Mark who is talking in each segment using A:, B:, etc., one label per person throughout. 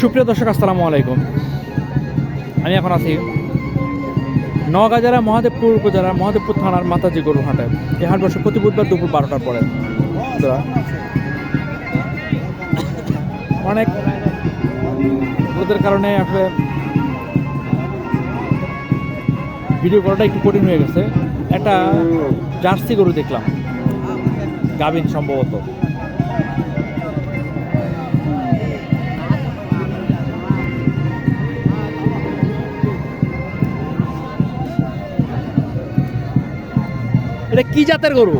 A: সুপ্রিয় দর্শক, আসসালামু আলাইকুম। আমি এখন আছি নওগাঁ জেলা মহাদেবপুর উপজেলার মহাদেবপুর থানার মাতাজি গরু হাটে। এই হাট বসে প্রতি বুধবার দুপুর বারোটার পরে। অনেক রোদের কারণে আসলে ভিডিও করাটা একটু কঠিন হয়ে গেছে। একটা জার্সি গরু দেখলাম, গাভিন সম্ভবত। এটা কি জাতের গরু?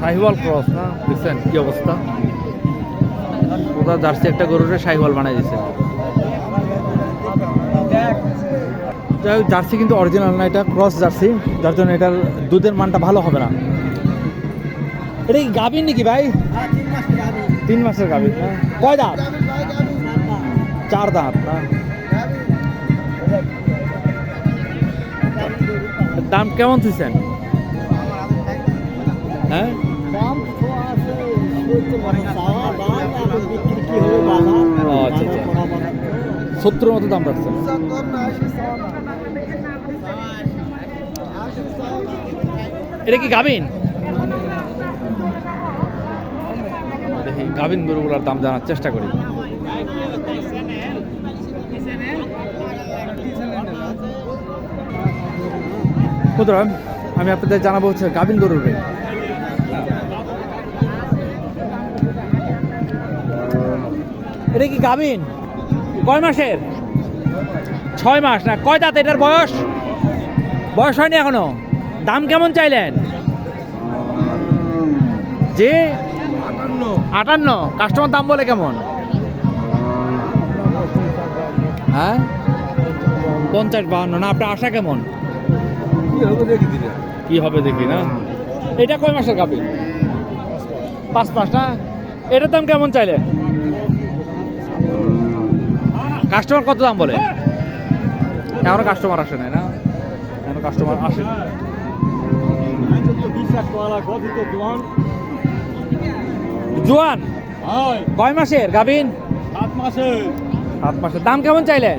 A: শাহিওয়াল ক্রস না? দেখছেন কি অবস্থা? ওটা জার্সি একটা গরুরে শাহিওয়াল বানাই দিছে। যাই হোক, জার্সি কিন্তু অরিজিনাল না এটা ক্রস জার্সি। যার জন্য এটার দুধের মানটা ভালো হবে না। এটা কি গাভীর নাকি ভাই? তিন মাসের গাভীর কয় দাঁত? চার দাঁত না? দাম কেমন তুইছেন হ্যাঁ? আচ্ছা, আচ্ছা। সত্তর মতো দাম রাখছেন। এটা কি গাভিন? দেখি গাভিন গরুগুলোর দাম জানার চেষ্টা করি। সুতরাং আমি আপনাদের জানাব হচ্ছে গাভিন গরুর এটা কি গাভিন? কয় মাসের? ছয় মাস না, কয় দাঁত? এটার বয়স? বয়স হয়নি এখনও। দাম কেমন চাইলেন? যে আটান্ন। কাস্টমার দাম বলে কেমন? হ্যাঁ? পঞ্চাশ বাহান্ন। না, আপনার আশা কেমন? কি হবে দেখি না? এটা কয় মাসের গাবি পাঁচ মাস না? এটার দাম কেমন চাইলে? কাস্টমার কত দাম বলে? এখনও কাস্টমার আসে নাই না? এখনও কাস্টমার আসে জোয়ান কয় মাসের গাবিন সাত মাসের। দাম কেমন চাইলেন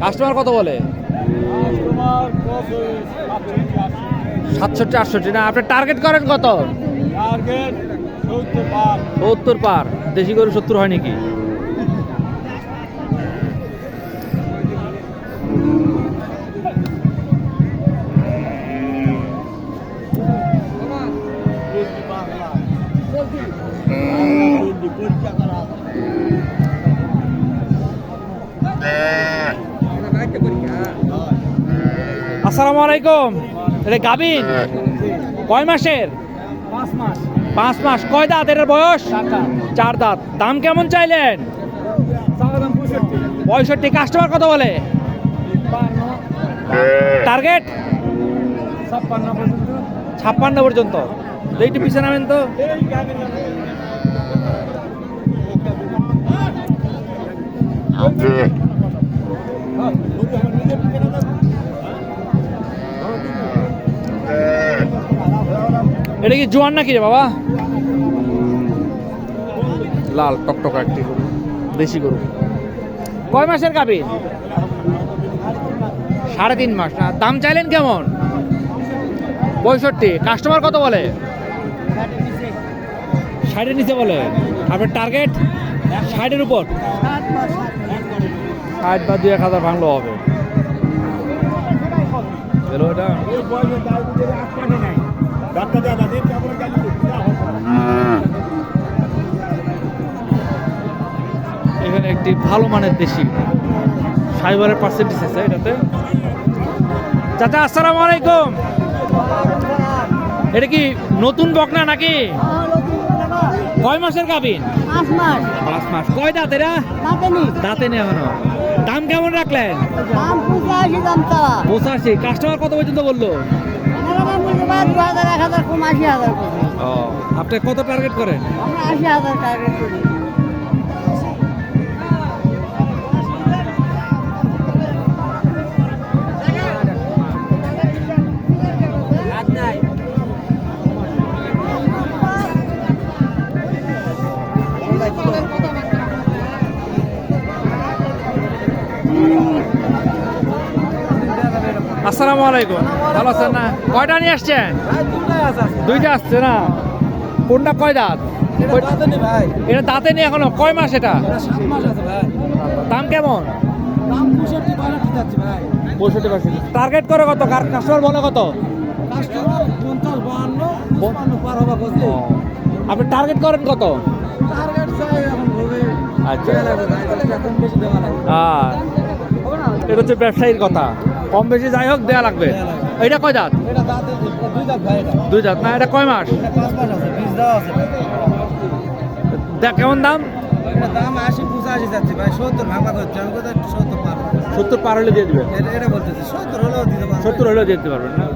A: কাস্টমার কত বলে? সাতষট্টি আটষট্টি। না আপনি টার্গেট করেন কত? সত্তর পার। দেশি গরু সত্তর হয় নাকি? আসসালামু আলাইকুম। এটা গাবিন কয় মাসের? পাঁচ মাস। কয় দাঁত? এটার বয়স? চার দাঁত। দাম কেমন চাইলেন? পঁয়ষট্টি। কাস্টমার কত বলে? টার্গেট ছাপ্পান্ন পর্যন্ত। এইটি পিছনে নামেন তো। এটা কি জোয়ান নাকি রে বাবা? লাল টকটকা একটি গরু দেশি গরু। কয় মাসের গাবি সাড়ে তিন মাস। না দাম চাইলেন কেমন? পঁয়ষট্টি। কাস্টমার কত বলে? ষাটের নিচে বলে। আপনার টার্গেট ষাটের উপর। ষাট বা দুই এক হাজার ভাঙলো হবে। এটা এখানে একটি ভালো মানের দেশি ফাইবারের পার্সেন্টেজ আছে এটাতে। চাচা আসসালামু আলাইকুম। এটা কি নতুন বকনা নাকি? কয় মাসের গাবিন
B: পাঁচ মাস।
A: মাস। কয় দাঁত এরা
B: নাতেনি
A: দাঁতে নেই এখনও। দাম কেমন রাখলেন?
B: পঁচাশি
A: কাস্টমার কত পর্যন্ত বলল?
B: আমরা দু হাজার এক হাজার কম আশি হাজার করি।
A: আপনি কত টার্গেট করেন?
B: আমরা আশি হাজার টার্গেট করি।
A: আসসালামু আলাইকুম। ভালো আছেন না? কয়টা নিয়ে আসছেন? দুইটা আসছে না? কোনটা কয় দাঁত?
C: ভাই
A: এটা দাঁতে নেই এখনও। কয় মাস এটা?
C: সাত মাস আছে ভাই
A: দাম কেমন?
C: দাম পঁয়ষট্টি
A: পার্সেন্ট টার্গেট করে কত? কাস্টমার বলে কত? আপনি টার্গেট করেন কত? আচ্ছা। আর এটা হচ্ছে ব্যবসায়ীর কথা। কম বেশি যাই হোক
C: দেয়া লাগবে।
A: এটা কয় দাঁত?
C: এটা দুই দাঁত ভাই
A: দুই দাঁত না এটা কয় মাস? কেমন দাম?
C: সত্তর পার
A: হলে। দিয়ে দিবে?
C: এটা এটা বলতেছি সত্তর হলেও দিতে
A: পারবেন না?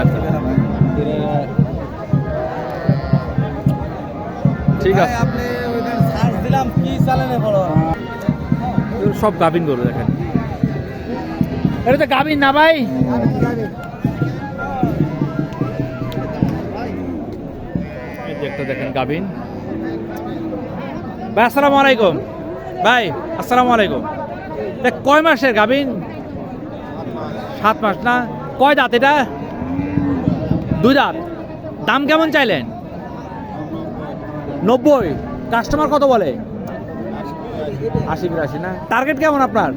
A: আচ্ছা। ঠিক আছে। সব গাভিন গরু দেখেন। এটা তো গাভিন না ভাই? একটা দেখেন গাভিন ভাই, আসসালামু আলাইকুম। ভাই, আসসালামু আলাইকুম। কয় মাসের গাভিন সাত মাস না? কয় দাঁত এটা? দুই দাঁত। দাম কেমন চাইলেন? নব্বই। কাস্টমার কত বলে? আশি বিরাশি না? টার্গেট কেমন আপনার?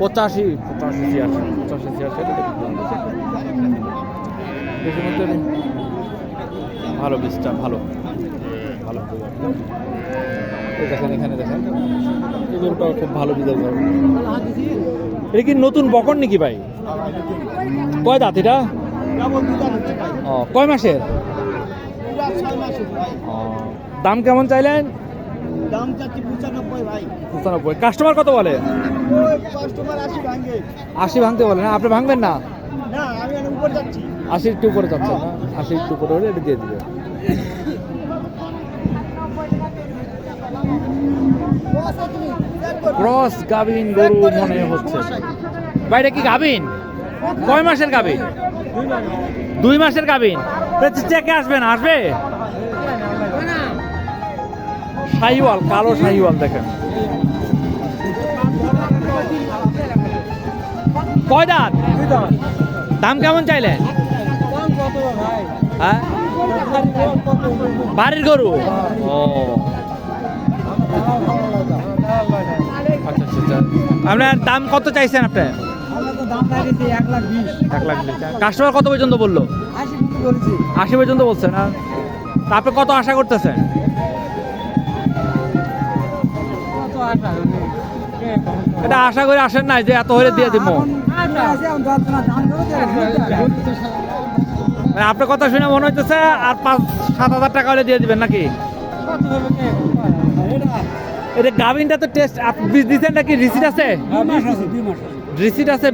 A: পঁচাশি। পঁচাশি ছিয়াশি পঁচাশি ছিয়াশি ভালো বীজটা ভালো। ভালো। দেখেন এখানে দেখেন। এই খুব ভালো বীজের গরু এটা কি নতুন বকন নাকি ভাই? কয় দাঁত এটা? ও কয় মাসের? দাম কেমন চাইলেন?
C: দাম চাচ্ছি পঁচানব্বই ভাই।
A: পঁচানব্বই। কাস্টমার কত বলে?
C: কাস্টমার ভাঙ্গে
A: আশি ভাঙতে বলে না? আপনি ভাঙবেন না?
C: না আমি উপর যাচ্ছি।
A: আশি একটু উপরে যাচ্ছে না? আশি একটু উপরে হলে এটা দিয়ে দিবে। ক্রস গাভিন গরু মনে হচ্ছে। বাইরে কি গাভিন? কয় মাসের গাভিন? দুই মাসের গাভিন। চেকে আসবে না? আসবে? শাহিওয়াল, কালো শাহিওয়াল দেখেন। কয় দাম কেমন চাইলে হ্যাঁ? বাড়ির গরু? আচ্ছা আচ্ছা আচ্ছা। আপনার দাম কত চাইছেন আপনি? কাস্টমার কত পর্যন্ত বলল?
C: আশি
A: পর্যন্ত বলছেন আপনি কত আশা করতেছেন? এটা আশা করে আসেন নাই যে এত হলে দিয়ে দিব। মানে আপনার কথা শুনে মনে হইতেছে আর পাঁচ, সাত হাজার টাকা হলে দিয়ে দিবেন নাকি? এটা গাভিনটা তো টেস্ট বীজ দিচ্ছেন নাকি? রিসিট আছে? রিসিট আছে,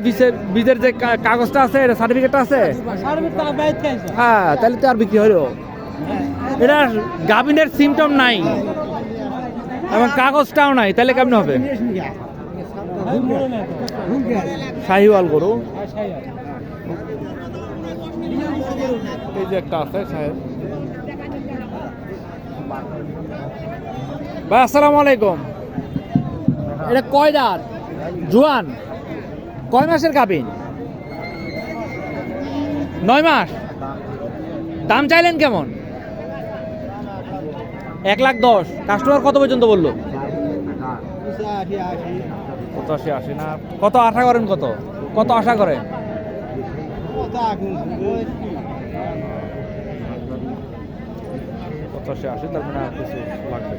A: বীজের যে কাগজটা আছে সার্টিফিকেটটা আছে? হ্যাঁ তাহলে তো আর বিক্রি হলো। এটা গাভিনের সিমটম নাই। এবং কাগজটাও নাই তাহলে কেমন হবে? শাহিওয়াল গরু। এই যে একটা আছে সাহেব। ভাই আসসালামু আলাইকুম। এটা কয় দাঁত? জুয়ান। কয় মাসের গাবিন নয় মাস? দাম চাইলেন কেমন? এক লাখ দশ। কাস্টমার কত পর্যন্ত বলল? পঁচাশি, আশি না? কত আশা করেন কত? কত আশা করেন? পঁচাশি, আশি, তার মানে কিছু লাগবে।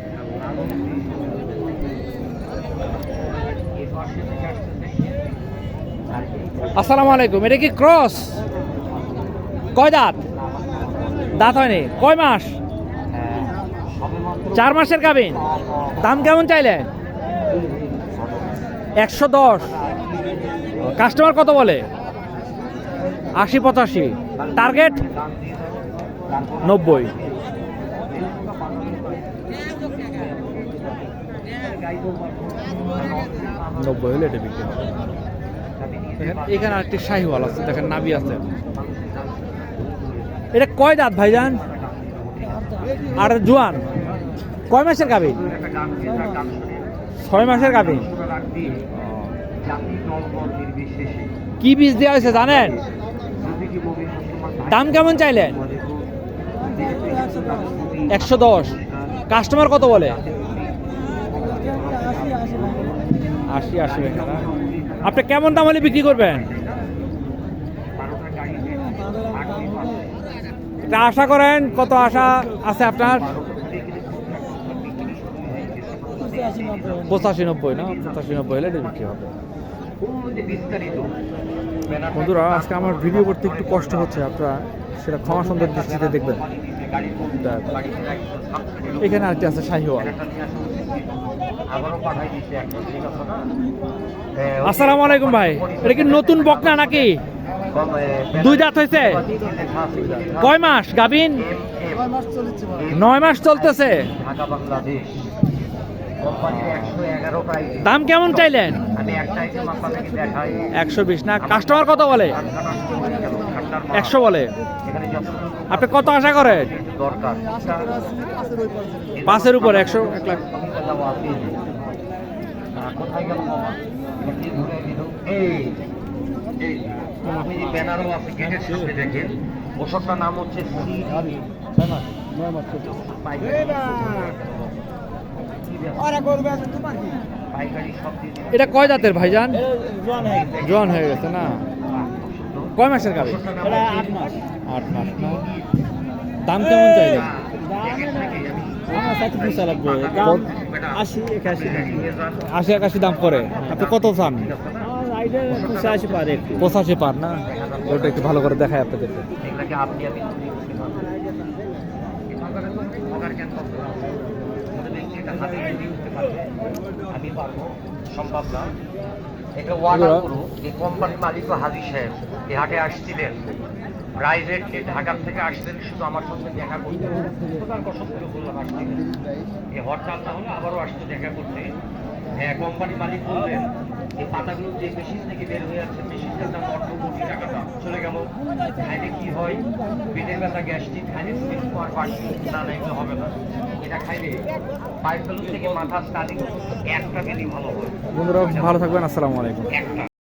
A: আসসালামু আলাইকুম, এটা কি ক্রস? কয় দাঁত? দাঁত হয়নি। কয় মাস? চার মাসের গাবিন দাম কেমন চাইলেন একশো দশ। কাস্টমার কত বলে? আশি পঁচাশি। টার্গেট? নব্বই। নব্বই হলে এটা বিক্রি এখানে আরেকটি শাহিওয়াল আছে, দেখেন নাবি আছে। এটা কয় দাঁত ভাইজান? আর জোয়ান? কয় মাসের গাবি ছয় মাসের গাবি কি বীজ দেওয়া হয়েছে জানেন? দাম কেমন চাইলেন? একশো দশ। কাস্টমার কত বলে? আশি আশি আপনি কেমন দাম হলে বিক্রি করবেন? আশা করেন, কত আশা আছে আপনার? পঁচাশি নব্বই না? পঁচাশি নব্বই হলে এটা বিক্রি হবে। বন্ধুরা আজকে আমার ভিডিও করতে একটু কষ্ট হচ্ছে আপনারা সেটা ক্ষমা সুন্দর দৃষ্টিতে দেখবেন। এখানে আরেকটি আছে শাহিওয়াল। আসসালামু আলাইকুম ভাই এটা কি নতুন বকনা নাকি? দুই দাঁত হয়েছে? কয় মাস? গাবিন নয় মাস চলতেছে। দাম কেমন চাইলেন একশো বিশ না কাস্টমার কত বলে একশো বলে আপনি কত আশা করেন পাঁচের উপর একশো এক লাখ
D: আপনি যে ব্যানারও আছে গেটের সামনে দেখেন ওষুধটার নাম হচ্ছে সি পাইকারি সব দিয়ে দিন।
A: এটা কয় দাঁতের ভাইজান? জন হয়ে গেছে। না? কয় মাসের গাবি আট মাস। না? দাম কেমন চাইলেন?
C: আশি একাশি।
A: আশি একাশি দাম করে। আপনি কত চান?
C: পঁচাশি পারে
A: না? ওটা একটু ভালো করে দেখায় আপনাদেরকে
D: এগুলাকে আপনি এটা হাতে যদি উঠতে পারবে। আমি পারব সম্ভব না। এটা
A: এগুলো-
D: করুন এই কোম্পানির মালিক হাজি সাহেব এই হাটে আসছিলেন। প্রাইভেটলি ঢাকার থেকে আসলেন শুধু আমার সঙ্গে দেখা করতে। তার কসম করে বললাম আসছিলেন। এই হরতাল না হলে আবারও আসতে দেখা করতে। হ্যাঁ কোম্পানি মালিক বললেন এই পাতাগুলো যে মেশিন থেকে বের হয়ে যাচ্ছে মেশিনটার দাম অর্ধ কোটি টাকা দাম চলে গেল খাইলে কি হয়? পেটের ব্যথা গ্যাস্ট্রিক খাইলে সিক্স পাওয়ার পার্টি না না এগুলো হবে না। এটা খাইলে পাইপ থেকে মাথা স্টার্টিং একটা গেলেই ভালো হয়।
A: বন্ধুরা ভালো থাকবেন আসসালামু আলাইকুম।
D: একটা।